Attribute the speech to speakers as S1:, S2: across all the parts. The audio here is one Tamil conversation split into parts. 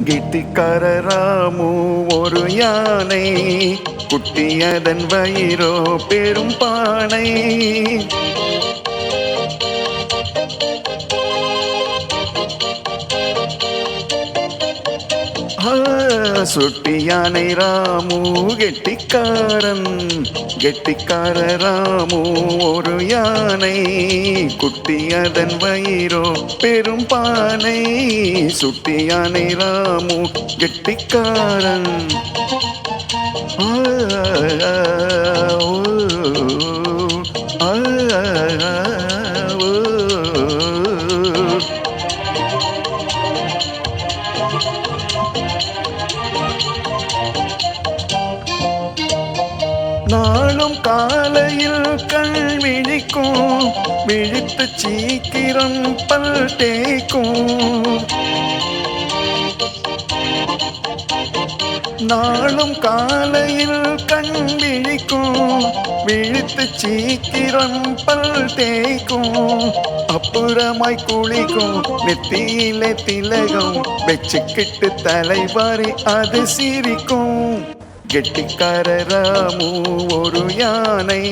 S1: கெட்டிக்காரராமு ஒரு யானை குட்டியதன் வயிறோ பெரும் பானை. சுட்டி யானை ராமு கெட்டிக்காரன். கெட்டிக்கார ராமு ஒரு யானை. குட்டி அதன் வயிறோ பெரும் பானை. சுட்டி யானை ராமு கெட்டிக்காரன். ஆ, ஓ, நாளும் காலையில் கண் விழிக்கும் விழித்து சீக்கிரம் பல் தேய்க்கும். நாளும் காலையில் கண் விழிக்கும் விழித்து சீக்கிரம் பல் தேய்க்கும் அப்புறமாய் குளிக்கும் நெத்தியிலே திலகம் வச்சுக்கிட்டு தலைவாரி அது சிரிக்கும். கெட்டிக்காரராமு ஒரு யானை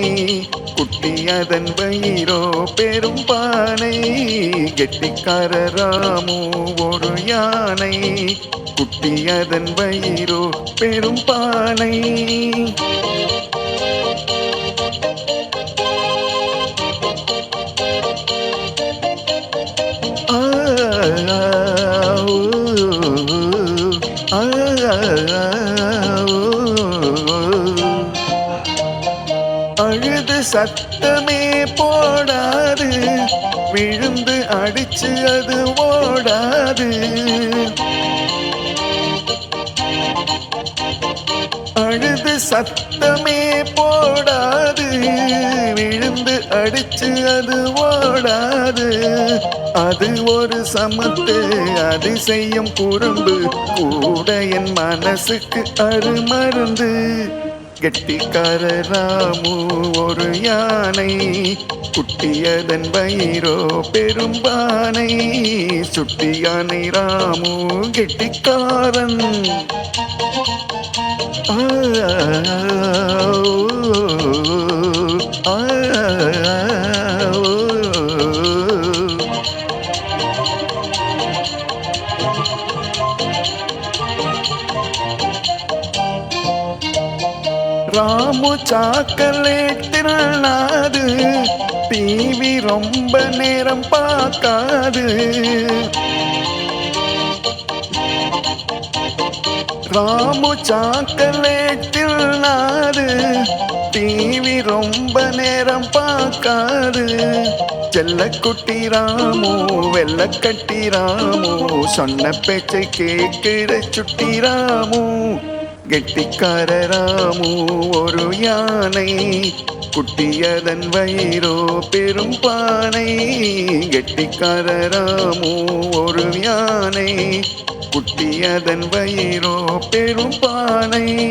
S1: குட்டி அதன் வயிறோ பெரும் பானை கெட்டிக்காரராமு ஒரு யானை குட்டி அதன் வயிறோ பெரும் பானை ஆ, ஆ ஆ, அழுது சத்தமே போடாது. விழுந்து அடிச்சு அது ஓடாது. அழுது சத்தமே போ அடிச்சு அது ஓடாது அது ஒரு சமத்து அது செய்யும் குறும்பு. கூட என் மனசுக்கு அரு மருந்து. கெட்டிக்கார ராமு ஒரு யானை. குட்டியதன் வயிறோ பெரும்பானை சுட்டி யானை ராமு கெட்டிக்காரன். ஆ, ராமு சாக்கலேட் திரளாது டிவி ரொம்ப நேரம் பார்க்காது. ராமு சாக்கலேட் திரளாது டிவி ரொம்ப நேரம் பார்க்காது. செல்லக்குட்டி ராமு வெள்ளக்கட்டி ராமு சொன்ன பேச்சை கேட்கிற சுட்டி ராமு. கெட்டிக்கார ராமு ஒரு யானை. குட்டியதன் வயிறோ பெரும் பானை. கெட்டிக்கார ராமு ஒரு யானை. குட்டியதன் வயிறோ பெரும் பானை.